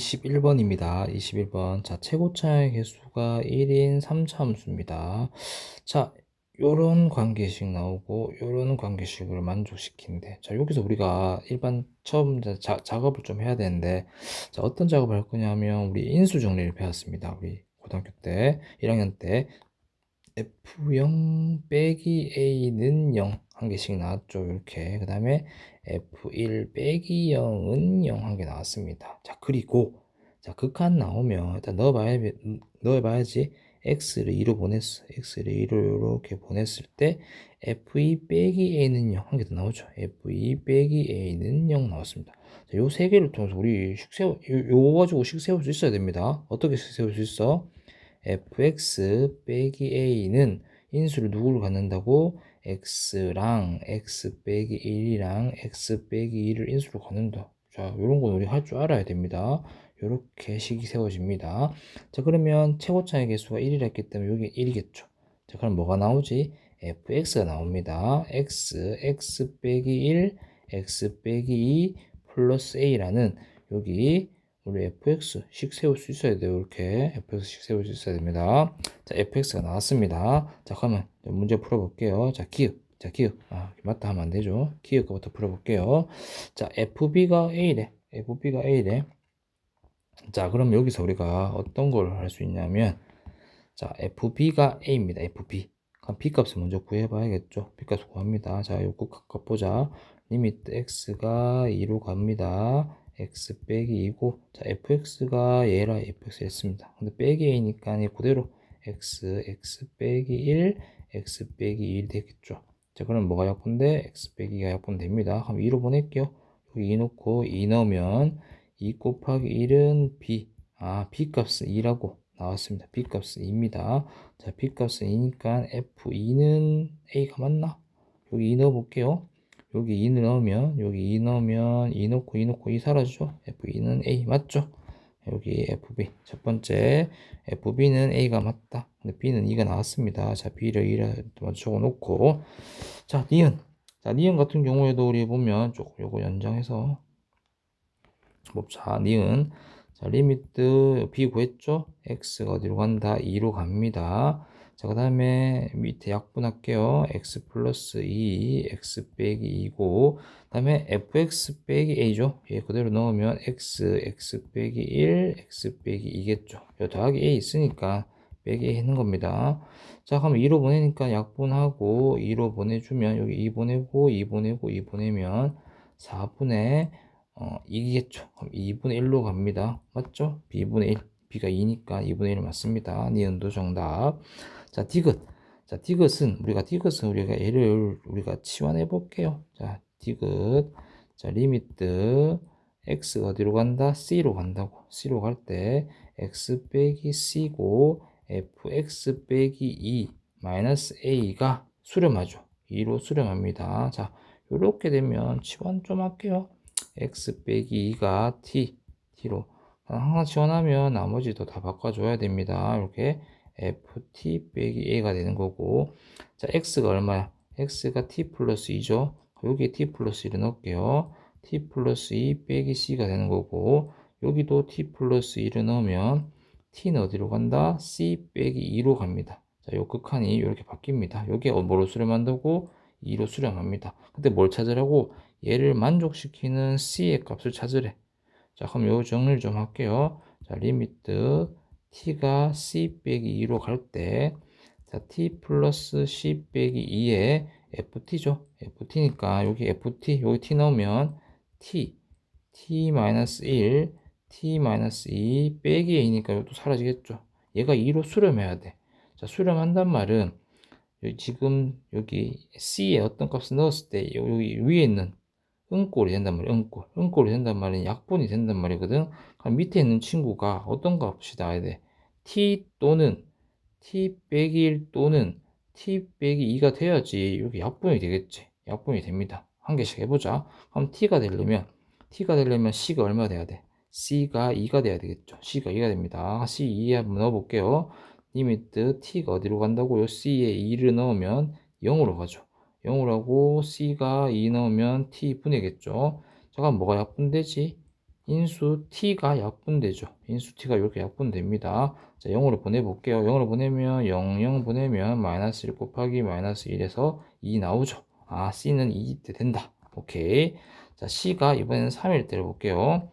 21번입니다. 21번. 자, 최고차의 개수가 1인 3차함수입니다. 자, 요런 관계식 나오고 요런 관계식을 만족시키는데 자, 여기서 우리가 일반 처음 자, 작업을 좀 해야 되는데 자, 어떤 작업을 할 거냐면 우리 인수 정리를 배웠습니다. 우리 고등학교 때 1학년 때 F0 빼기 A는 0 한 개씩 나왔죠. 이렇게. 그 다음에 F1 빼기 0은 0 한 개 나왔습니다. 자, 그리고, 자, 극한 나오면 일단 넣어봐야, 넣어봐야지. X를 2로 보냈어. X를 2로 이렇게 보냈을 때 F2 빼기 A는 0 한 개 더 나오죠. F2 빼기 A는 0 나왔습니다. 자, 요 세 개를 통해서 우리 식 세워, 요, 거 가지고 식 세울 수 있어야 됩니다. 어떻게 식 세울 수 있어? fx 빼기 a는 인수를 누구를 갖는다고? X랑 x 빼기 1이랑 x 빼기 2를 인수로 갖는다. 자, 이런 건 우리 할 줄 알아야 됩니다. 이렇게 식이 세워집니다. 자, 그러면 최고차의 개수가 1이라 했기 때문에 여기 1이겠죠. 자, 그럼 뭐가 나오지? fx가 나옵니다. x, x 빼기 1, x 빼기 2 플러스 a라는 여기 우리 fx식 세울 수 있어야 돼요. 이렇게 fx식 세울 수 있어야 됩니다. 자, fx가 나왔습니다. 자, 그러면 문제 풀어볼게요. 자, 기읍. 자, 기읍. 아, 맞다 하면 안 되죠. 기읍 거부터 풀어볼게요. 자, fb가 a래. fb가 a래. 자, 그럼 여기서 우리가 어떤 걸 할 수 있냐면, 자, fb가 a입니다. fb. 그럼 b 값을 먼저 구해봐야겠죠. b 값 구합니다. 자, 요거 값 보자. 리미트 x가 2로 갑니다. X 빼기 2고 자 fx가 얘라 fx 했습니다. 근데 빼기 a니까 그대로 x x 빼기 1 x 빼기 1 되겠죠. 자 그럼 뭐가 약분돼? x 빼기가 약분됩니다. 그럼 2로 보낼게요. 여기 2 넣고 2 넣으면 2 곱하기 1은 b 아 b 값은 2라고 나왔습니다. b 값은 2입니다. 자 b 값은 2니까 f2는 a가 맞나? 여기 2 넣어볼게요. 여기 2를 넣으면 여기 2 넣으면 2 넣고 2 넣고 2 사라지죠? F2는 A 맞죠? 여기 FB 첫 번째 FB는 A가 맞다. 근데 B는 2가 나왔습니다. 자 B를 2를 먼저 적어 놓고. 자 니은. 자 니은 같은 경우에도 우리 보면 조금 요거 연장해서 봅자 니은. 자 리미트 B 구했죠? X가 어디로 간다? 2로 갑니다 자, 그 다음에 밑에 약분할게요. x 플러스 2, x 빼기 2고, 그 다음에 fx 빼기 a죠. 얘 그대로 넣으면 x, x 빼기 1, x 빼기 2겠죠. 여 더하기 a 있으니까 빼기 a 있는 겁니다. 자, 그럼 2로 보내니까 약분하고 2로 보내주면 여기 2 보내고 2 보내고 2 보내면 4분의 어, 2겠죠. 그럼 2분의 1로 갑니다. 맞죠? b분의 1. b가 2니까 2분의 1 맞습니다. 니은도 정답. 자, 디귿. 자, 디귿은 우리가 디귿은 우리가 얘를 우리가 치환해 볼게요. 자, 디귿. 자, 리미트 x 어디로 간다? c로 간다고. c로 갈 때 x 빼기 c고 fx 빼기 2 마이너스 a가 수렴하죠. 2로 수렴합니다. 자, 이렇게 되면 치환 좀 할게요. x 빼기 2가 t, t로 항상 치환하면 나머지도 다 바꿔줘야 됩니다. 이렇게 ft 빼기 a가 되는 거고 자 x가 얼마야? x가 t 플러스 2죠. 여기에 t 플러스 1을 넣을게요. t 플러스 2 빼기 c가 되는 거고 여기도 t 플러스 1을 넣으면 t는 어디로 간다? c 빼기 2로 갑니다. 자, 요 극한이 이렇게 바뀝니다. 여기에 뭐로 수렴한다고? 2로 수렴합니다. 근데 뭘 찾으라고? 얘를 만족시키는 c의 값을 찾으래. 자, 그럼 요 정리를 좀 할게요. 자, 리미트 t가 c 빼기 2로 갈 때, 자, t 플러스 c 빼기 2에 ft죠. ft니까 여기 ft, 여기 t 넣으면 t, t 마이너스 1, t 마이너스 2 빼기 a니까 이것도 사라지겠죠. 얘가 2로 수렴해야 돼. 자, 수렴한단 말은 지금 여기 c에 어떤 값을 넣었을 때 여기 위에 있는 은꼴이 된단 말이야. 은꼴. 은꼴이 된단 말이야. 약분이 된단 말이거든. 그럼 밑에 있는 친구가 어떤 값이 나와야 돼? t 또는 t 빼기 1 또는 t 빼기 2가 돼야지 이렇게 약분이 되겠지. 약분이 됩니다. 한 개씩 해보자. 그럼 t가 되려면 t가 되려면 c가 얼마 돼야 돼? c가 2가 돼야 되겠죠. c가 2가 됩니다. c 2에 한번 넣어볼게요. 리미트 t가 어디로 간다고요? c에 2를 넣으면 0으로 가죠. 0으로 하고 C가 2 넣으면 T 분이겠죠. 잠깐 뭐가 약분되지? 인수 t가 약분되죠. 인수 t가 이렇게 약분됩니다. 자, 0으로 보내볼게요. 0으로 보내면 0, 0 보내면 마이너스 1 곱하기 마이너스 1에서 2 나오죠. 아, c는 2때 된다. 오케이. 자, c가 이번에는 3일 때려볼게요.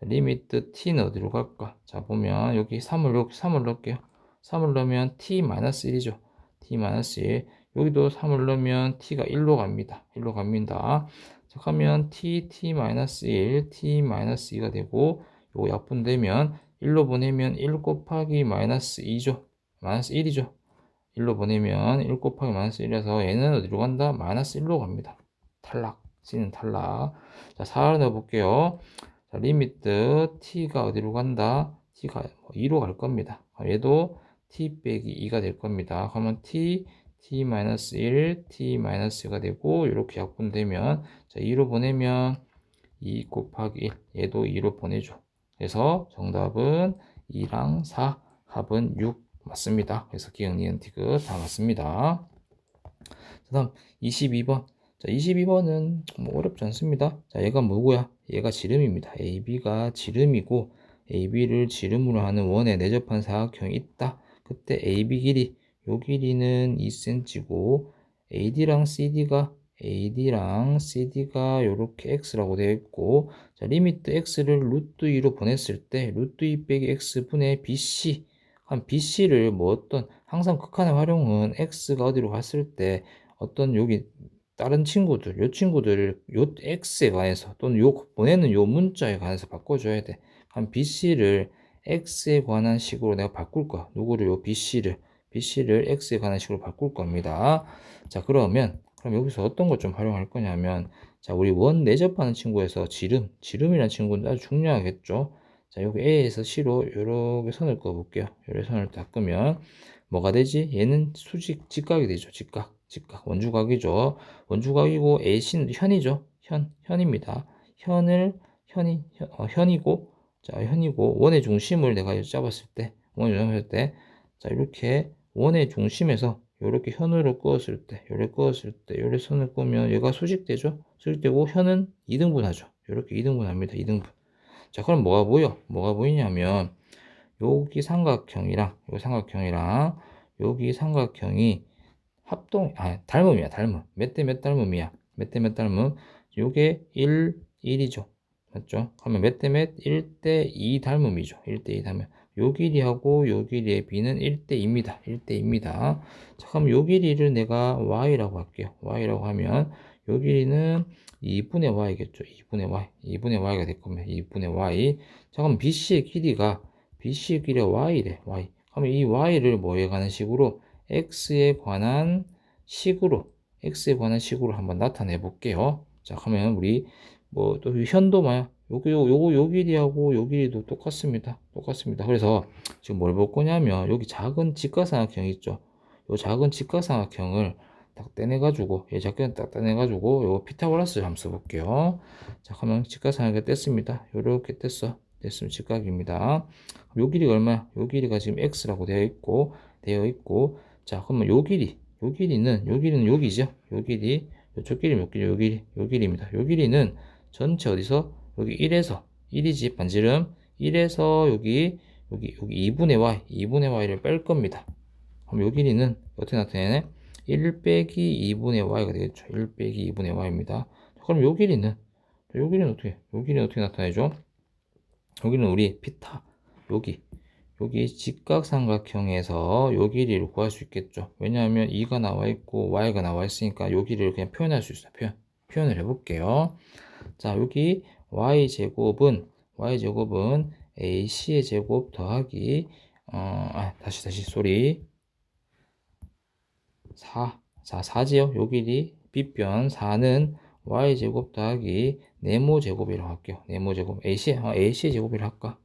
리미트 t는 어디로 갈까? 자, 보면 여기 3을 여기 3을 넣을게요. 3을 넣으면 t-1이죠. t-1. 여기도 3을 넣으면 t가 1로 갑니다. 1로 갑니다. 자, 그러면 t, t-1, t-2가 되고 요거 약분되면 1로 보내면 1 곱하기 마이너스 2죠. 마이너스 1이죠. 1로 보내면 1 곱하기 마이너스 1이라서 얘는 어디로 간다? 마이너스 1로 갑니다. 탈락. C는 탈락. 자, 4를 넣어볼게요. 자, 리미트 t가 어디로 간다? t가 2로 갈 겁니다. 얘도 t 빼기 2가 될 겁니다. 그러면 t, t-1, t-가 되고 이렇게 약분되면 자, 2로 보내면 2 곱하기 1 얘도 2로 보내죠. 그래서 정답은 2랑 4 합은 6 맞습니다. 그래서 기억, 니은, 티귿 다 맞습니다. 그 다음 22번 자 22번은 뭐 어렵지 않습니다. 자 얘가 뭐고요? 얘가 지름입니다. AB가 지름이고 AB를 지름으로 하는 원에 내접한 사각형이 있다. 그때 AB 길이 요 길이는 2cm고 AD랑 CD가 AD랑 CD가 요렇게 X라고 되어 있고 자 리미트 X를 루트 2로 보냈을 때 루트 2 빼기 X분의 BC 한 BC를 뭐 어떤 항상 극한의 활용은 X가 어디로 갔을 때 어떤 여기 다른 친구들 요 친구들을 요 X에 관해서 또는 요 보내는 요 문자에 관해서 바꿔줘야 돼. 한 BC를 X에 관한 식으로 내가 바꿀 거야. 누구를 요 BC를 BC를 X에 관한 식으로 바꿀 겁니다. 자 그러면 그럼 여기서 어떤 걸좀 활용할 거냐면 자 우리 원 내접하는 친구에서 지름 지름이라는 친구는 아주 중요하겠죠. 자 여기 A에서 C로 이렇게 선을 그어 볼게요. 이렇게 선을 딱 끄면 뭐가 되지? 얘는 수직 직각이 되죠. 직각 직각 원주각이죠. 원주각이고 AC는 현이죠. 현 현입니다. 현을 현이 현, 어, 현이고 자 현이고 원의 중심을 내가 잡았을 때 원의 중심을 잡았을 때 자 이렇게 원의 중심에서 이렇게 현으로 끄었을 때, 요래 끄었을 때, 요래 선을 끄면 얘가 수직되죠? 수직되고 현은 2등분하죠. 이렇게 2등분합니다. 2등분. 자, 그럼 뭐가 보여? 뭐가 보이냐면 여기 삼각형이랑 요 삼각형이랑 여기 삼각형이 합동 아 닮음이야 닮음 몇 대 몇 닮음이야 몇 대 몇 닮음 요게 1 1이죠 맞죠 그러면 몇 대 몇 1 대 2 닮음이죠 1 대 2 닮음 요 길이하고 요 길이의 b는 1대2입니다. 1대2입니다. 자, 그럼 요 길이를 내가 y라고 할게요. y라고 하면 요 길이는 2분의 y겠죠. 2분의 y. 2분의 y가 될 겁니다. 2분의 y. 자, 그럼 bc의 길이가 bc의 길이가 y래. y. 그러면 이 y를 뭐에 관한 식으로 x에 관한 식으로 x에 관한 식으로 한번 나타내 볼게요. 자, 그러면 우리 뭐 또 현도 뭐 야? 요거 요 길이하고 요 길이도 똑같습니다. 똑같습니다. 그래서 지금 뭘 볼 거냐면 여기 작은 직각삼각형 있죠. 요 작은 직각삼각형을 딱 떼내 가지고 얘 작게 딱 떼내 가지고 요 피타고라스 한번 써 볼게요. 자, 그러면 직각삼각형 뗐습니다. 요렇게 뗐어. 뗐으면 직각입니다. 요 길이가 얼마야? 요 길이가 지금 x라고 되어 있고 되어 있고 자, 그러면 요 길이 요 길이는 요 길이는 여기죠. 요 길이 요쪽 길이 몇 길이 요 길이 요 길입니다. 요 길이는 전체 어디서 여기 1에서 1이지 반지름 1에서 여기 여기 여기 2분의 y 2분의 y를 뺄 겁니다. 그럼 요 길이는 어떻게 나타내네? 1 빼기 2분의 y가 되겠죠. 1 빼기 2분의 y입니다. 그럼 요 길이는 요 길이는 어떻게? 요 길이는 어떻게 나타내죠? 여기는 우리 피타 여기 여기 직각삼각형에서 요 길이를 구할 수 있겠죠. 왜냐하면 2가 나와 있고 y가 나와 있으니까 요 길이를 그냥 표현할 수 있어요. 표현. 표현을 해볼게요. 자, 여기 y제곱은 y제곱은 ac의 제곱 더하기 어, 아, 다시 다시 소리 4 자, 4지요. 요 길이 빗변 4는 y제곱 더하기 네모 제곱이라고 할게요. 네모 제곱 ac 어, ac의 제곱이라 할까?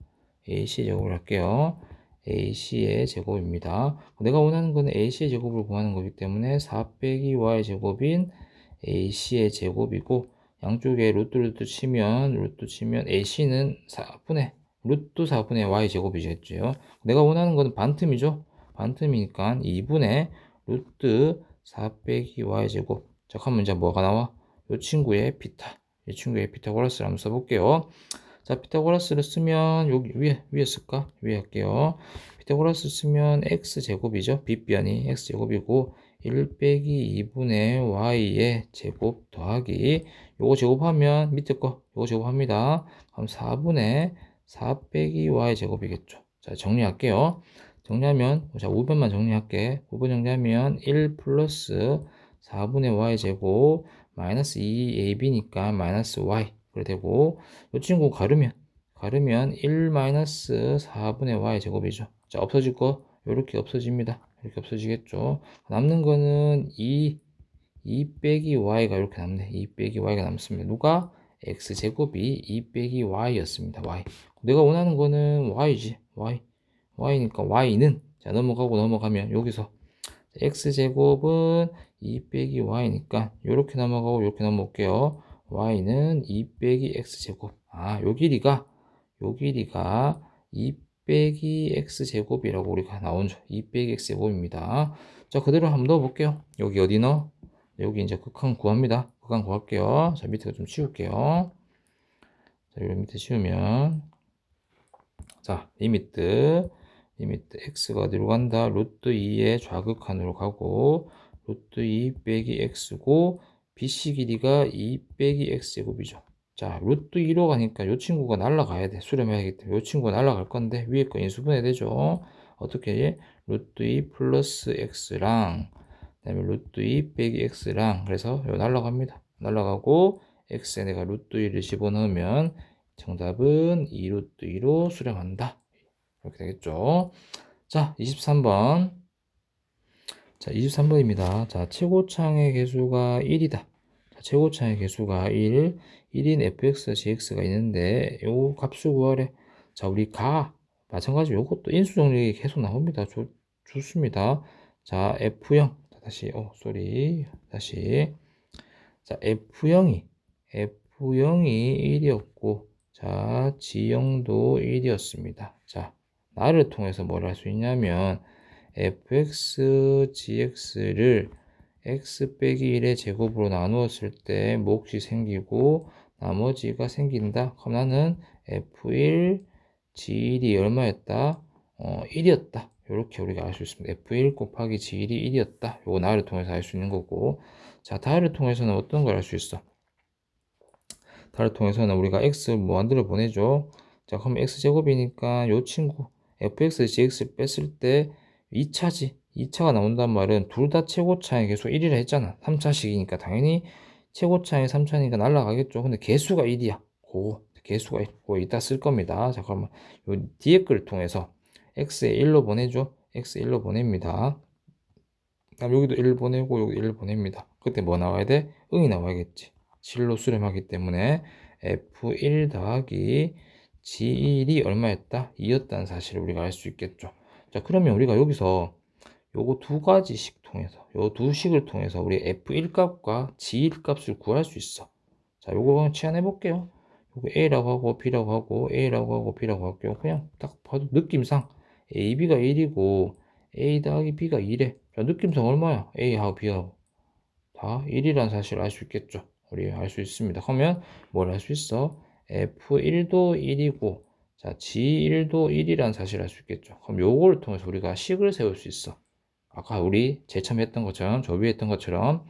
ac의 제곱을 할게요. ac의 제곱입니다. 내가 원하는 거는 ac의 제곱을 구하는 거기 때문에 4 빼기 y 제곱인 ac의 제곱이고 양쪽에 루트 루트 치면 루트 치면 AC는 4분의 루트 4분의 Y 제곱이겠죠. 내가 원하는 것은 반틈이죠. 반틈이니까 2분의 루트 4 빼기 Y 제곱. 자, 그러면 이제 뭐가 나와? 이 친구의 피타. 이 친구의 피타고라스를 한번 써볼게요. 자, 피타고라스를 쓰면 여기 위에 위에 쓸까? 위에 할게요. 피타고라스 쓰면 x 제곱이죠. 빗변이 x 제곱이고 1 빼기 2분의 y의 제곱 더하기 요거 제곱하면 밑에 거 요거 제곱합니다. 그럼 4분의 4 빼기 y 제곱이겠죠. 자, 정리할게요. 정리하면 자, 5번만 정리할게. 5번 정리하면 1 플러스 4분의 y 제곱 마이너스 2ab니까 마이너스 y 그래 되고 이 친구 가르면 가르면 1 마이너스 4분의 y 제곱이죠. 자 없어질 거 이렇게 없어집니다. 이렇게 없어지겠죠. 남는 거는 2 2 빼기 y가 이렇게 남네. 2 빼기 y가 남습니다. 누가 x 제곱이 2 빼기 y였습니다. y. 내가 원하는 거는 y지. y. y니까 y는 자 넘어가고 넘어가면 여기서 x제곱은 2 빼기 y니까 이렇게 넘어가고 이렇게 넘어올게요. y는 2 빼기 x제곱. 아, 요 길이가 요 길이가 2 빼기 x제곱이라고 우리가 나온 죠2 빼기 x제곱입니다. 자, 그대로 한번 넣어볼게요. 여기 어디 넣어? 여기 이제 극한 구합니다. 극한 구할게요. 자, 밑에 좀 치울게요. 자, 여기 밑에 치우면 자, 리미트 리미트 x가 어디로 간다? 루트 2의 좌극한으로 가고 루트 2 빼기 x고 BC 길이가 2 빼기 x제곱이죠. 자, 루트 2로 가니까 이 친구가 날라가야 돼. 수렴해야겠기 때문에 이 친구가 날라갈 건데 위에 거 인수분해 되죠. 어떻게 루트 2 플러스 x랑 그다음에 루트 2 빼기 x랑 그래서 요 날라갑니다. 날라가고 x에 내가 루트 2를 집어넣으면 정답은 2 루트 2로 수렴한다. 이렇게 되겠죠. 자, 23번. 자, 23번입니다. 자, 최고창의 개수가 1이다. 자, 최고창의 개수가 1, 1인 fx, gx가 있는데 요 값을 구하래. 자, 우리 가 마찬가지 요것도 인수 정리 계속 나옵니다. 좋, 좋습니다. 자, f0. 자, 다시 어, 쏘리. 다시. 자, f0이 f0이 1이었고 자, 지형도 1이었습니다. 자, 나를 통해서 뭘 할 수 있냐면 fx, gx를 x 빼기 1의 제곱으로 나누었을 때 몫이 생기고 나머지가 생긴다. 그럼 나는 f1, g1이 얼마였다? 어, 1이었다. 이렇게 우리가 알 수 있습니다. f1 곱하기 g1이 1이었다. 이거 나를 통해서 알 수 있는 거고 자, 다를 통해서는 어떤 걸 알 수 있어? 다를 통해서는 우리가 x 뭐 만들어 보내죠. 자, 그럼 x제곱이니까 요 친구 fx, gx를 뺐을 때 2차지. 2차가 나온단 말은 둘 다 최고차의 개수 1이라 했잖아. 3차식이니까 당연히 최고차의 3차니까 날라가겠죠. 근데 개수가 1이야. 고 개수가 1. 고 이따 쓸 겁니다. 자, 그러면 요 뒤에 걸 통해서 x에 1로 보내죠. x 1로 보냅니다. 그다음 여기도 1 보내고 여기 1 보냅니다. 그때 뭐 나와야 돼? 응이 나와야겠지. 7로 수렴하기 때문에 f1 더하기 G1이 얼마였다? 2였다는 사실을 우리가 알 수 있겠죠. 자, 그러면 우리가 여기서 요거 두 가지씩 통해서, 요 두 식을 통해서 우리 F1 값과 G1 값을 구할 수 있어. 자, 요거 치환해 볼게요. 요거 A라고 하고 B라고 하고 A라고 하고 B라고 할게요. 그냥 딱 봐도 느낌상 A, B가 1이고 A 더하기 B가 2래. 자, 느낌상 얼마야? A하고 B하고. 다 1이라는 사실을 알수 있겠죠. 우리 알 수 있습니다. 그러면 뭘할수 있어? F1도 1이고 자 G1도 1이라는 사실을 알수 있겠죠. 그럼 요거를 통해서 우리가 식을 세울 수 있어. 아까 우리 제참했던 것처럼 저 위에 했던 것처럼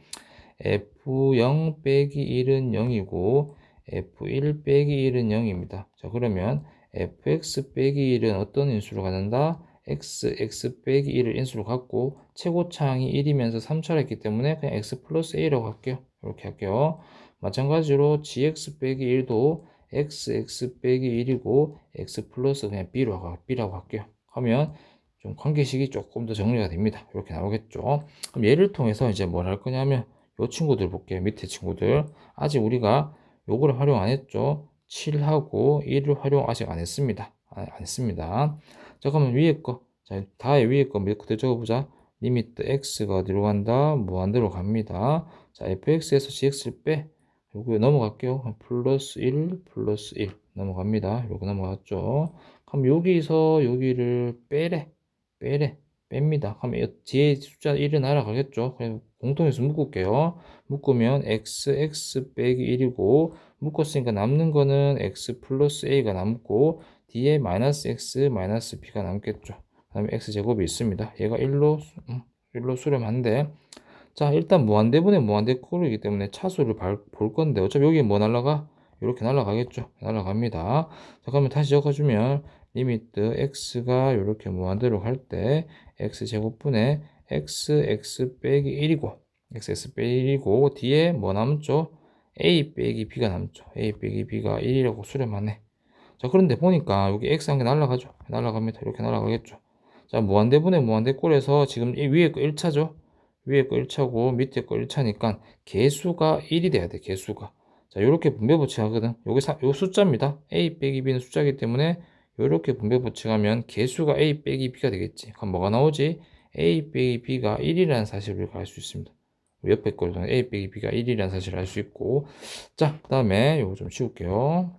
F0 빼기 1은 0이고 F1 빼기 1은 0입니다. 자 그러면 fx 빼기 1은 어떤 인수로 갖는다? x, x 빼기 1을 인수로 갖고 최고차항이 1이면서 3차를 했기 때문에 그냥 x 플러스 a라고 할게요. 이렇게 할게요. 마찬가지로 gx 빼기 1도 x, x 빼기 1이고 x 플러스 그냥 b라고 할게요. 하면 좀 관계식이 조금 더 정리가 됩니다. 이렇게 나오겠죠. 그럼 얘를 통해서 이제 뭘 할 거냐면 요 친구들 볼게요. 밑에 친구들. 아직 우리가 요거를 활용 안 했죠. 7하고 1을 활용 아직 안 했습니다. 안, 안 했습니다. 자, 그러면 위에 거. 자, 다의 위에 거 몇개 적어보자. 리미트 x가 어디로 간다? 무한대로 갑니다. 자, fx에서 gx를 빼. 요거 넘어갈게요. 플러스 1, 플러스 1 넘어갑니다. 요거 넘어갔죠. 그럼 여기서 여기를 빼래, 빼래, 뺍니다. 그럼 뒤에 숫자 1은 날아가겠죠. 그래서 공통에서 묶을게요. 묶으면 x, x 빼기 1이고 묶었으니까 남는 거는 x 플러스 a가 남고 뒤에 마이너스 x 마이너스 b가 남겠죠. 그 다음에 x제곱이 있습니다. 얘가 1로, 음, 1로 수렴한데 자 일단 무한대분의 무한대꼴이기 때문에 차수를 발, 볼 건데 어차피 여기 뭐 날라가? 이렇게 날라가겠죠. 날라갑니다. 자 그러면 다시 적어주면 리미트 x가 이렇게 무한대로 갈 때 x제곱분의 x, x 빼기 1이고 x, x 빼기 1이고 뒤에 뭐 남죠? a 빼기 b가 남죠. a 빼기 b가 1이라고 수렴하네. 자 그런데 보니까 여기 x 한 개 날라가죠. 날라갑니다. 이렇게 날라가겠죠. 자 무한대분의 무한대꼴에서 지금 이 위에 거 1차죠. 위에 거 1차고 밑에 거 1차니까 개수가 1이 돼야 돼. 개수가. 자 이렇게 분배 법칙하거든. 여기 사, 요 숫자입니다. a 빼기 b는 숫자이기 때문에 이렇게 분배 법칙하면 개수가 a 빼기 b가 되겠지. 그럼 뭐가 나오지? a 빼기 b가 1이라는 사실을 알 수 있습니다. 옆에 거는 a 빼기 b가 1이라는 사실을 알 수 있고 자 그 다음에 요거 좀 치울게요.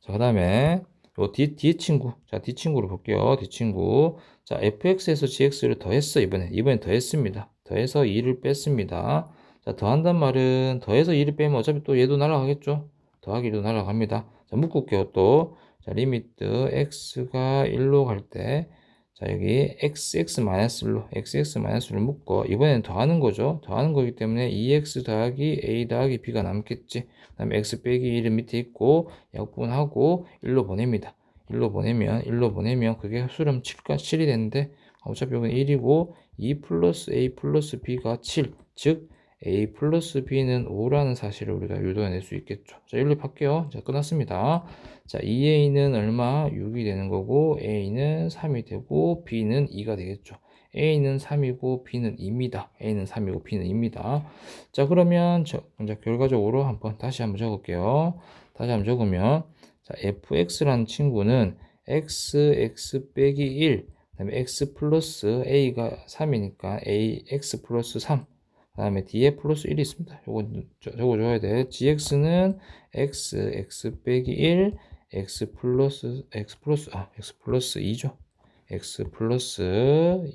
자, 그 다음에 요 뒤, 뒤에 친구. 자, 뒤 친구를 볼게요. 뒤 친구. 자, fx에서 gx를 더했어, 이번에. 이번엔 더했습니다. 더해서 2를 뺐습니다. 자, 더한단 말은 더해서 2를 빼면 어차피 또 얘도 날아가겠죠? 더하기도 날아갑니다. 자, 묶을게요, 또. 자, 리미트 x가 1로 갈 때, 자, 여기 xx-1로, xx-1를 묶고, 이번엔 더하는 거죠. 더하는 거기 때문에 2x 더하기 a 더하기 b가 남겠지. 그 다음에 x 빼기 1은 밑에 있고, 약분하고 1로 보냅니다. 1로 보내면, 1로 보내면 그게 수렴 7가 7이 되는데, 어차피 여기는 1이고, 2 플러스 a 플러스 b가 7. 즉, a 플러스 b는 5라는 사실을 우리가 유도해낼 수 있겠죠. 자, 연립할게요. 자, 끝났습니다. 자, 2a는 얼마? 6이 되는 거고, a는 3이 되고, b는 2가 되겠죠. a는 3이고, b는 2입니다. a는 3이고, b는 2입니다. 자, 그러면 저, 이제 결과적으로 한번 다시 한번 적을게요. 다시 한번 적으면, 자, fx라는 친구는 x, x 빼기 1, 그 다음에 x 플러스 a가 3이니까 a, x 플러스 3. 그 다음에 뒤에 플러스 1이 있습니다. 요거 적어줘야 돼. gx는 x, x 빼기 1, x 플러스, x 플러스, 아, x 플러스 2죠. x 플러스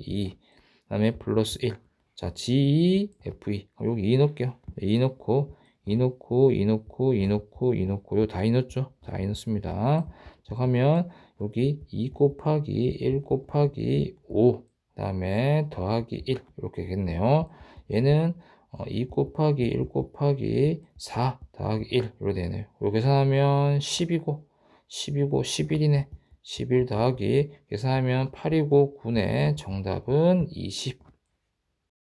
2. 그 다음에 플러스 1. 자, g, f2. 여기 2 넣을게요. 2 넣고, 2 넣고, 2 넣고, 2 넣고, 2 넣고, 요 다 2 넣었죠? 다 2 넣습니다. 자, 그러면 여기 2 곱하기 1 곱하기 5. 그 다음에 더하기 1. 이렇게 되겠네요. 얘는 2 곱하기 1 곱하기 4 더하기 1 이렇게 되네요. 이거 계산하면 10이고 10이고 11이네. 11 더하기 계산하면 8이고 9네. 정답은 20.